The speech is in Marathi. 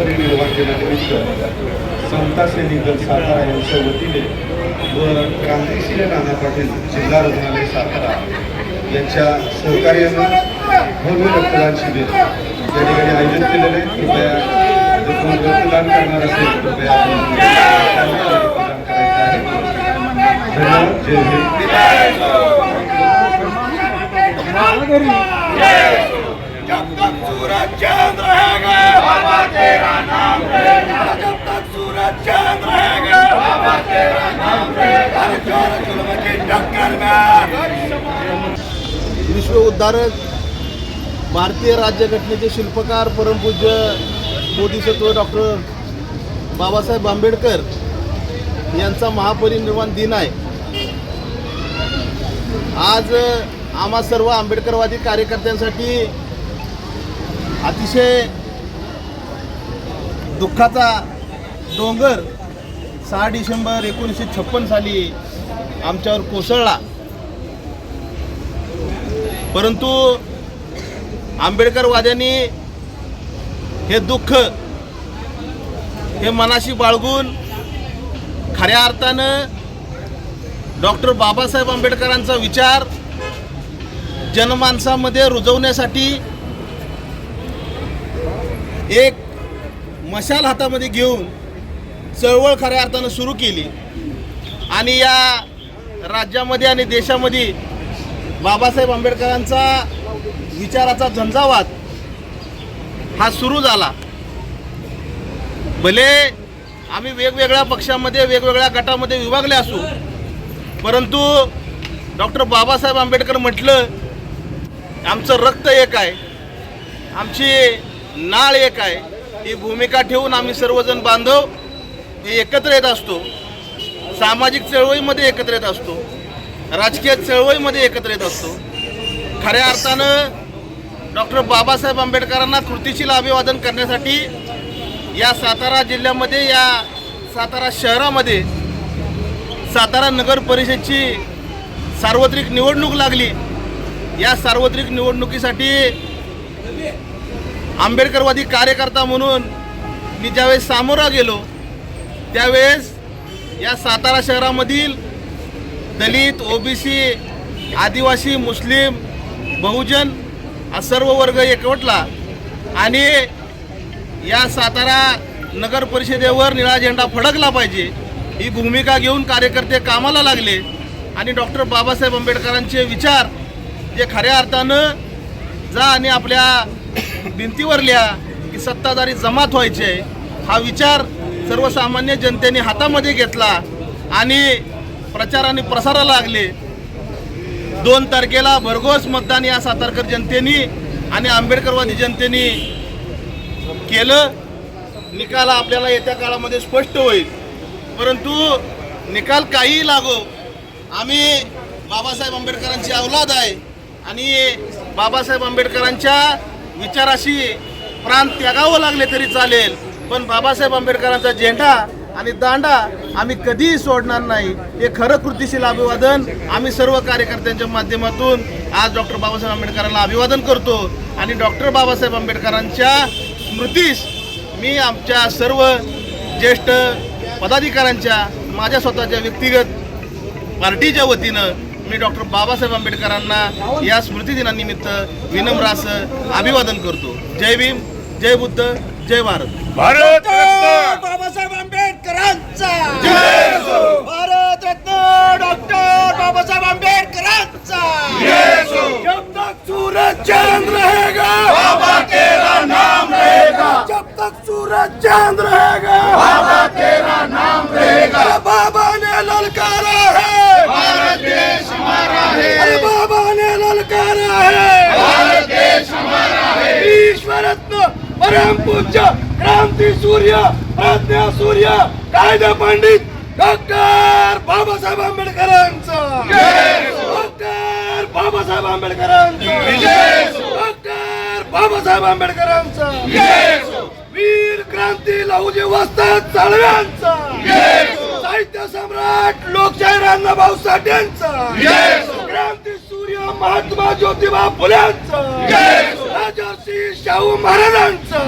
महापरिनिर्वाण दिनानिमित्त समता सैनिक दल सातारा यांच्या वतीने व क्रांतिशील नाना पाटील जिल्हा रुग्णालय सातारा यांच्या सहकार्यानं भव्य रक्तदान शिबिर या ठिकाणी आयोजित केलेलं आहे. कृपया जर कोण रक्तदान करणार असेल कृपया रक्तदान करायचं आहे. धन्यवाद. जय हिंद. जब तक सूरज चांद रहेगा बाबा तेरा नाम रहेगा जब तक सूरज चांद रहेगा बाबा तेरा नाम रहेगा हर जोर जुल्म की टक्कर में विश्व उद्धारक भारतीय राज्यघटनेचे शिल्पकार परमपूज्य बोधिसत्व डॉक्टर बाबासाहेब आंबेडकर यांचा महापरिनिर्वाण दिन आहे. आज आम्हा सर्व आंबेडकरवादी कार्यकर्त्यांसाठी अतिशय दुःखाचा डोंगर सहा डिसेंबर एकोणीसशे छप्पन साली आमच्यावर कोसळला. परंतु आंबेडकरवाद्यांनी हे दुःख हे मनाशी बाळगून खऱ्या अर्थानं डॉक्टर बाबासाहेब आंबेडकरांचा विचार जनमानसामध्ये रुजवण्यासाठी एक मशाल हातामध्ये घेऊन चळवळ खऱ्या अर्थानं सुरू केली. आणि या राज्यामध्ये आणि देशामध्ये बाबासाहेब आंबेडकरांचा विचाराचा झंझावात हा सुरू झाला. भले आम्ही वेगवेगळ्या पक्षामध्ये वेगवेगळ्या गटामध्ये विभागले असू परंतु डॉक्टर बाबासाहेब आंबेडकर म्हटलं आमचं रक्त एक आहे आमची नाळ एक आहे ही भूमिका ठेवून आम्ही सर्वजण बांधव हे एकत्र येत असतो. सामाजिक चळवळीमध्ये एकत्र येत असतो. राजकीय चळवळीमध्ये एकत्र येत असतो. खऱ्या अर्थानं डॉक्टर बाबासाहेब आंबेडकरांना कृतीशील अभिवादन करण्यासाठी या सातारा जिल्ह्यामध्ये या सातारा शहरामध्ये सातारा नगर परिषदची सार्वत्रिक निवडणूक लागली. या सार्वत्रिक निवडणुकीसाठी आंबेडकरवादी कार्यकर्ता म्हणून मी ज्यावेळेस सामोरा गेलो त्यावेळेस या सातारा शहरामधील दलित ओबीसी आदिवासी मुस्लिम बहुजन हा सर्व वर्ग एकवटला. आणि या सातारा नगर परिषदेवर निळा झेंडा फडकला पाहिजे ही भूमिका घेऊन कार्यकर्ते कामाला लागले. आणि डॉक्टर बाबासाहेब आंबेडकरांचे विचार जे खऱ्या अर्थानं जा आणि आपल्या भिंतीवर लिहा की सत्ताधारी जमात व्हायचे हा विचार सर्वसामान्य जनतेने हातामध्ये घेतला आणि प्रचाराने प्रसाराला लागले. दोन तारखेला भरघोस मतदान या सातारकर जनतेनी आणि आंबेडकरवादी जनतेने केलं. निकाल आपल्याला येत्या काळामध्ये स्पष्ट होईल. परंतु निकाल काही लागो. आम्ही बाबासाहेब आंबेडकरांची अवलाद आहे आणि बाबासाहेब आंबेडकरांच्या विचाराशी प्राण त्यागावं लागले तरी चालेल. पण बाबासाहेब आंबेडकरांचा झेंडा आणि दांडा आम्ही कधीही सोडणार नाही. हे खरं कृतीशील अभिवादन आम्ही सर्व कार्यकर्त्यांच्या माध्यमातून आज डॉक्टर बाबासाहेब आंबेडकरांना अभिवादन करतो आणि डॉक्टर बाबासाहेब आंबेडकरांच्या स्मृतीस मी आमच्या सर्व ज्येष्ठ पदाधिकाऱ्यांच्या माझ्या स्वतःच्या व्यक्तिगत पार्टीच्या वतीनं मी डॉक्टर बाबासाहेब आंबेडकरांना या स्मृतिदिनानिमित्त विनम्र असं अभिवादन करतो. जय भीम जय बुद्ध. जय भारत. भारत बाबासाहेब आंबेडकरांचा! जय हो! भारत रत्न डॉक्टर बाबासाहेब आंबेडकरांचा! जब तक सूरज चांद रहेगा बाबा तेरा नाम रहेगा जब तक सूरज चांद रहेगा बाबा तेरा नाम रहेगा बाबा ने ललकारा है भारत देश हमारा है अरे बाबा ने ललकारा है भारत देश हमारा है विश्व रत्न परम पूज्य क्रांती सूर्य प्रज्ञा सूर्य कायदा पंडित डॉक्टर बाबासाहेब आंबेडकरांचा. डॉक्टर बाबासाहेब आंबेडकरांचं. डॉक्टर बाबासाहेब आंबेडकरांचं. वीर क्रांती लहुजी वस्ताद साळव्यांचा. साहित्य सम्राट लोकशाही अण्णाभाऊ साठ्यांचा क्रांती सूर्य महात्मा ज्योतिबा फुल्यांचा. राजर्षी शाहू महाराजांचा.